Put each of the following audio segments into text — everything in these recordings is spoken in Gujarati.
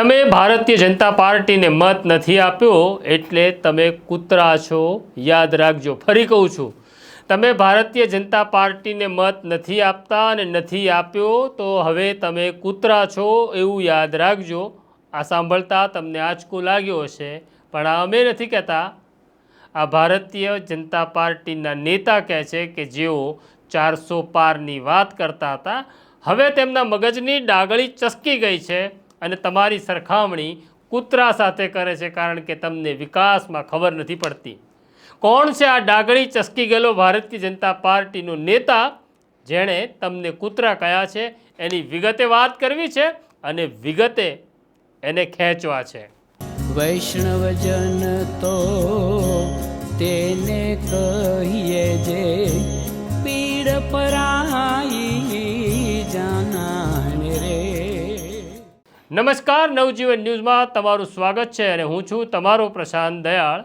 તમે ભારતીય જનતા પાર્ટીને મત નથી આપ્યો એટલે તમે કૂતરા છો. યાદ રાખજો, ફરી કહું છું. તમે ભારતીય જનતા પાર્ટીને મત નથી આપતા અને નથી આપ્યો તો હવે તમે કૂતરા છો એવું યાદ રાખજો. આ સાંભળતા તમને આંચકો લાગ્યો હશે, પણ આ અમે નથી કહેતા. આ ભારતીય જનતા પાર્ટીના નેતા કહે છે કે જેઓ ચારસો પારની વાત કરતા હતા, હવે તેમના મગજની ડાગળી ચસકી ગઈ છે. અને તમારી સરખામણી કૂતરા સાથે કરે છે કારણ કે તમને વિકાસમાં ખબર નથી પડતી. કોણ છે આ ડાગળી ચસકી ગયેલો ભારતીય જનતા પાર્ટીનો નેતા જેણે તમને કૂતરા કયા છે? એની વિગતે વાત કરવી છે અને વિગતે એને ખેંચવા છે. વૈષ્ણવજન તો તેને કહીએ જે પીડ પરાઈ નમસ્કાર, નવજીવન ન્યૂઝમાં તમારું સ્વાગત છે અને હું છું તમારો પ્રશાંત દયાળ.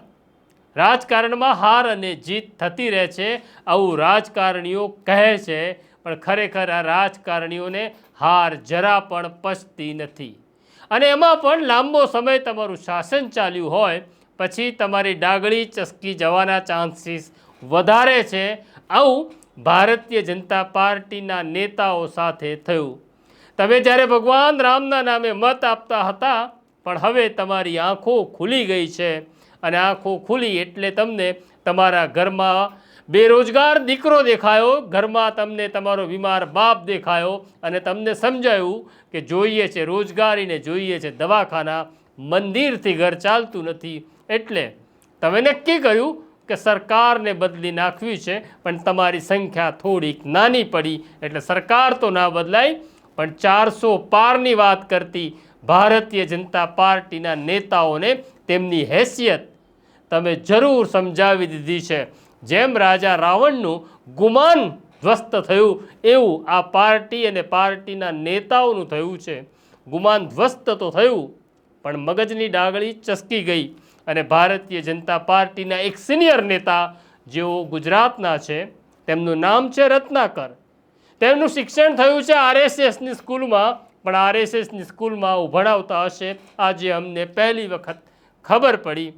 રાજકારણમાં હાર અને જીત થતી રહે છે, આવું રાજકારણીઓ કહે છે, પણ ખરેખર આ રાજકારણીઓને હાર જરા પણ પચતી નથી. અને એમાં પણ લાંબો સમય તમારું શાસન ચાલ્યું હોય, પછી તમારી ડાગળી ચસકી જવાના ચાન્સીસ વધારે છે. આવું ભારતીય જનતા પાર્ટીના નેતાઓ સાથે થયું. તમે જ્યારે ભગવાન રામના નામે મત આપતા હતા, પણ હવે તમારી આંખો ખુલી ગઈ છે. અને આંખો ખુલી એટલે તમને તમારા ઘરમાં બેરોજગાર દીકરો દેખાયો, ઘરમાં તમને તમારો બીમાર બાપ દેખાયો અને તમને સમજાયું કે જોઈએ છે રોજગારીને જોઈએ છે દવાખાના, મંદિરથી ઘર ચાલતું નથી. એટલે તમે નક્કી કર્યું કે સરકારને બદલી નાખવી છે, પણ તમારી સંખ્યા થોડીક નાની પડી. એટલે સરકાર તો ના બદલાય પણ ચારસો પારની વાત કરતી ભારતીય જનતા પાર્ટીના નેતાઓને તેમની હેસિયત તમે જરૂર સમજાવી દીધી છે. જેમ રાજા રાવણનું ગુમાન ધ્વસ્ત થયું, એવું આ પાર્ટી અને પાર્ટીના નેતાઓનું થયું છે. ગુમાન ધ્વસ્ત તો થયું, પણ મગજની ડાગળી ચસકી ગઈ અને ભારતીય જનતા પાર્ટીના એક સિનિયર નેતા જેઓ ગુજરાતના છે, તેમનું નામ છે રત્નાકર. તેમનું શિક્ષણ થયું છે આરએસએસની સ્કૂલમાં પણ આરએસએસની સ્કૂલમાં હું ભણાવતા હશે આજે અમને પહેલી વખત ખબર પડી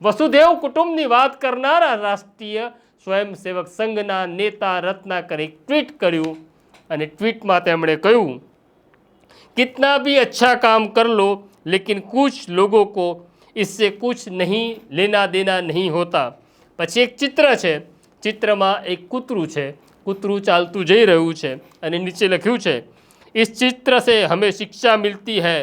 વસુદેવ કુટુંબની વાત કરનારા રાષ્ટ્રીય સ્વયંસેવક સંઘના નેતા રત્નાકરે એક ટ્વીટ કર્યું અને ટ્વીટમાં તેમણે કહ્યું कितना भी अच्छा काम कर लो लेकिन कुछ लोगों को इससे कुछ नहीं लेना देना नहीं होता પછી એક ચિત્ર છે ચિત્રમાં એક કૂતરું છે કૂતરું ચાલતું જઈ રહ્યું છે અને નીચે લખ્યું છે इस चित्र से हमें शिक्षा मिलती है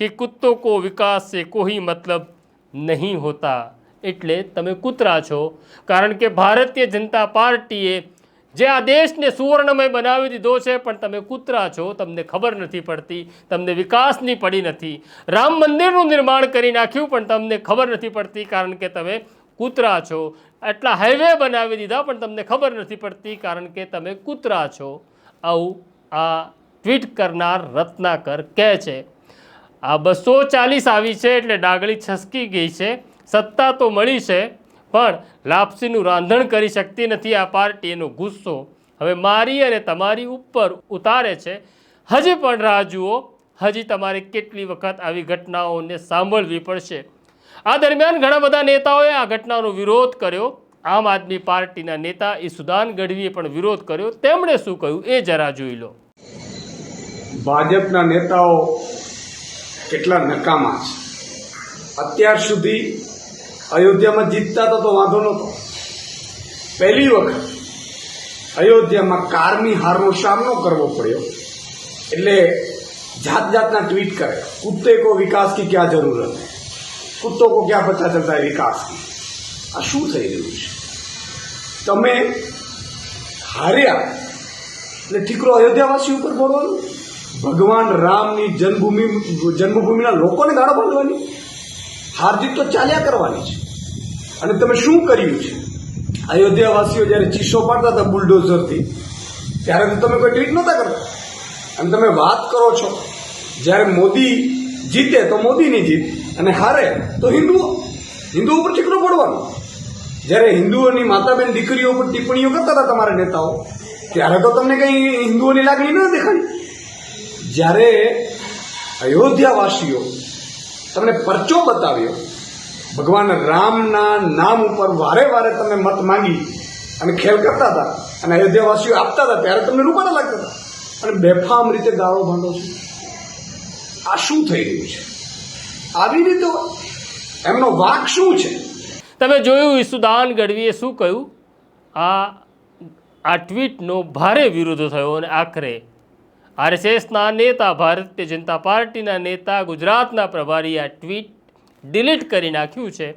कि कुत्तों को विकास से कोई मतलब નહીં હોતા એટલે તમે કૂતરા છો કારણ કે ભારતીય જનતા પાર્ટીએ જે આ દેશને સુવર્ણમય બનાવી દીધો છે પણ તમે કૂતરા છો તમને ખબર નથી પડતી તમને વિકાસની પડી નથી રામ મંદિરનું નિર્માણ કરી નાખ્યું પણ તમને ખબર નથી પડતી કારણ કે તમે કૂતરા છો. એટલા હાઈવે બનાવી દીધા, પણ તમને ખબર નથી પડતી કારણ કે તમે કૂતરા છો. આવું આ ટ્વીટ કરનાર રત્નાકર કહે છે, આ બસો ચાલીસ આવી છે એટલે ડાગળી છસકી ગઈ છે. સત્તા તો મળી છે, પણ લાપસીનું રાંધણ કરી શકતી નથી આ પાર્ટી એનો ગુસ્સો. હવે મારી અને તમારી ઉપર ઉતારે છે. હજી પણ રાહ જુઓ. હજી તમારે કેટલી વખત આવી ઘટનાઓને સાંભળવી પડશે. આ દરમિયાન ઘણા બધા નેતાઓએ આ ઘટનાનો વિરોધ કર્યો. આમ આદમી પાર્ટીના નેતા ઈસુદાન ગઢવીએ પણ વિરોધ કર્યો. તેમણે શું કહ્યું એ જરા જોઈ લો. ભાજપના નેતાઓ કેટલા નકામા છે. અત્યાર સુધી અયોધ્યામાં જીતતા તો તો વાંધો નહોતો. પહેલી વખત અયોધ્યામાં કારની હારનો સામનો કરવો પડ્યો. એટલે જાત જાતના ટ્વીટ કરે કુત્તે કો વિકાસ કી ક્યાં જરૂરત है કુત્તો કો ક્યાં પતા ચલતા है આ શું થઈ રહ્યું છે? તમે હાર્યા. એટલે ઠીકરો અયોધ્યાવાસી ઉપર બોલવાનું? ભગવાન રામની જન્મભૂમિ, જન્મભૂમિના લોકોને ગાળો બોલવાની હાર્દિક તો ચાલ્યા કરવાની છે. અને તમે શું કર્યું છે? અયોધ્યાવાસીઓ જ્યારે ચીસો પાડતા હતા બુલડોઝરથી, ત્યારે તો તમે કોઈ ટ્વીટ નહોતા કરતા. અને તમે વાત કરો છો, જ્યારે મોદી જીતે તો મોદીની જીત. અને હારે તો હિન્દુઓ. હિન્દુઓ ઉપર ઠીકરો પડવાનો. જ્યારે હિન્દુઓની માતાબેન દીકરીઓ ઉપર ટિપ્પણીઓ કરતા હતા તમારા નેતાઓ, ત્યારે તો તમને કંઈ હિન્દુઓની લાગણી ન દેખાય. જ્યારે અયોધ્યાવાસીઓ તમને પરચો બતાવ્યો, ભગવાન રામના નામ ઉપર વારે વારે તમે મત માંગી અને ખેલ કરતા હતા અને અયોધ્યાવાસીઓ આપતા હતા, ત્યારે તમને રૂપાના લાગતા હતા. અને બેફામ રીતે ગાળો ભાંડો છે. આ શું થઈ રહ્યું છે? આવી રીતે એમનો વાક શું છે? તમે જોયું ઈસુદાન ગઢવીએ શું કહ્યું? આ આ ટ્વીટનો ભારે વિરોધ થયો અને આખરે આરએસએસના નેતા, ભારતીય જનતા પાર્ટીના નેતા, ગુજરાતના પ્રભારી આ ટ્વીટ ડિલીટ કરી નાખ્યું છે.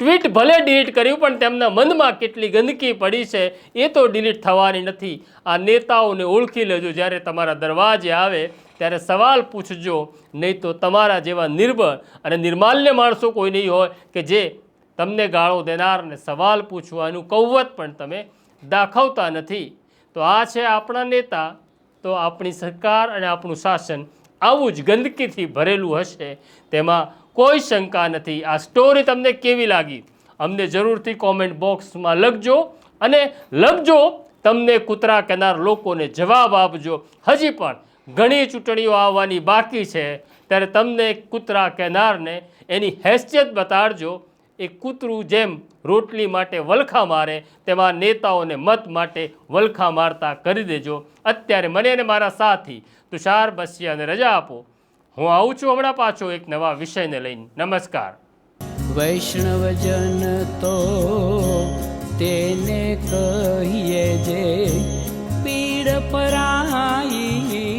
ટ્વીટ ભલે ડિલીટ કર્યું, પણ તેમના મનમાં કેટલી ગંદકી પડી છે એ તો ડિલીટ થવાની નથી. આ નેતાઓને ઓળખી લેજો જ્યારે તમારા દરવાજે આવે ત્યારે સવાલ પૂછજો, નહીં તો તમારા જેવા નિર્બળ અને નિર્માલ્ય માણસો કોઈ નહીં હોય કે જે તમને ગાળો દેનારને સવાલ પૂછવાનું કૌવત પણ તમે દાખવતા નથી. તો આ છે આપણા નેતા. તો આપણી સરકાર અને આપણું શાસન આવું જ ગંદકીથી ભરેલું હશે. તેમાં કોઈ શંકા નથી. આ સ્ટોરી તમને કેવી લાગી? અમને જરૂરથી કોમેન્ટ બોક્સમાં લખજો અને લખજો. તમને કૂતરા કેનાર લોકોને જવાબ આપજો. હજી પણ ઘણી ચૂંટણીઓ આવવાની બાકી છે. ત્યારે તમને કૂતરા કેનારને એની હેસિયત બતાડજો. એ કૂતરું જેમ રોટલી માટે વલખા મારે, તેમાં નેતાઓને મત માટે વલખા મારતા કરી દેજો. અત્યારે મને અને મારા સાથી તુષાર બસિયાને રજા આપો. હું આવું છું હમણાં પાછો એક નવા વિષયને લઈને. નમસ્કાર. વૈષ્ણવજન તો તેને કહીએ જે પીડ પરાઈ